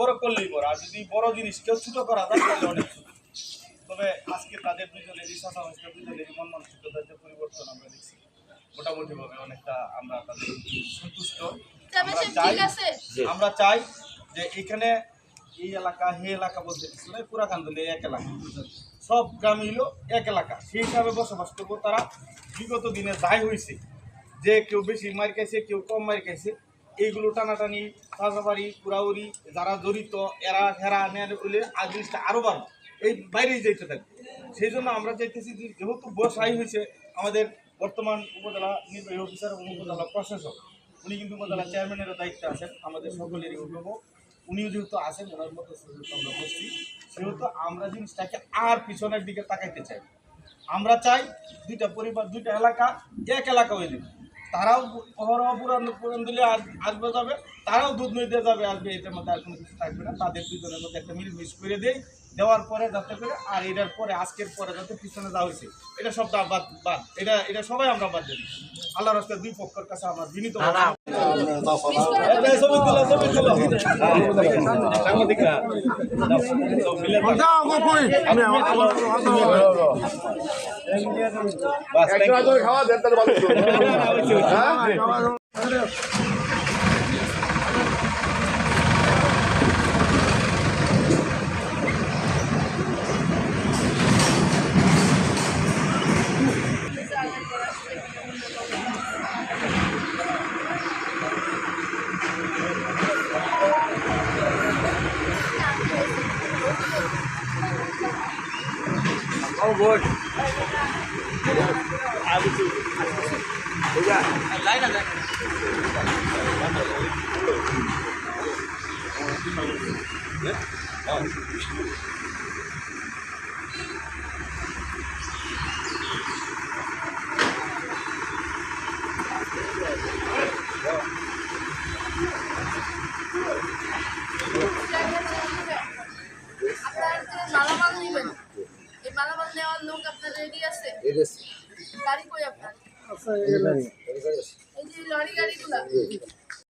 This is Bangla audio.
বড় করলেই বড়। আর যদি বড় জিনিস কেউ ছোট করা যায় তাহলে অনেক ছোট তবে আজকে তাদের দুজনেরই হয়েছে দুজনেরই মন মানসিকতার যে পরিবর্তন আমরা দেখছি মোটামুটিভাবে অনেকটা আমরা তাদের সন্তুষ্ট। আমরা চাই আমরা চাই যে এখানে এই এলাকা হে এলাকা বলতে কিছু নয় পুরা কান্দলে এক এলাকা। সব গ্রাম হইল এক এলাকা। সেই হিসাবে বসবাস করব তারা। বিগত দিনে যাই হয়েছে যে কেউ বেশি মার খাইছে কেউ কম মার খাইছে এইগুলো টানাটানি পাশাপাশি পুরাউরি যারা জড়িত, এরা হেরা নেয়ার বলে আর জিনিসটা আরও বাড়বে। এই বাইরেই যেতে থাকবে। সেই জন্য আমরা চাইতেছি যে, যেহেতু বসাই হয়েছে, আমাদের বর্তমান উপজেলা নির্বাহী অফিসার এবং উপজেলা প্রশাসক, উনি কিন্তু উপজেলা চেয়ারম্যানেরও দায়িত্বে আছেন, আমাদের সকলেরই অভিভাবক। উনিও যেহেতু আছেন, ওনার মতো আমরা বসছি সেহেতু আমরা জিনিসটাকে আর পিছনের দিকে তাকাইতে চাই। আমরা চাই দুইটা পরিবার, দুইটা এলাকা, এক এলাকা হয়ে যাবে। তারাও অহরহ দিলে আসবে যাবে তারাও দুধ নিতে যাবে আসবে এটার মধ্যে আর কোনো কিছু থাকবে না। তাদের দুজনের মধ্যে একটা মিল মিস করে দেই দেওয়ার পরে যাতে করে আর এটার পরে আজকের পরে যাতে পিছনে যাওয়া হয়েছে। এটা সবটা বাদ বাদ। এটা এটা সবাই আমরা বাদ দিই। আল্লাহ রাস্তা দুই পক্ষের কাছে আমরা বিনীত খাওয়া দেন তাহলে ভালো হতো। হ্যাঁ? আপনার আছে গাড়ি কই আপনার? এই যে লরি গাড়িগুলা।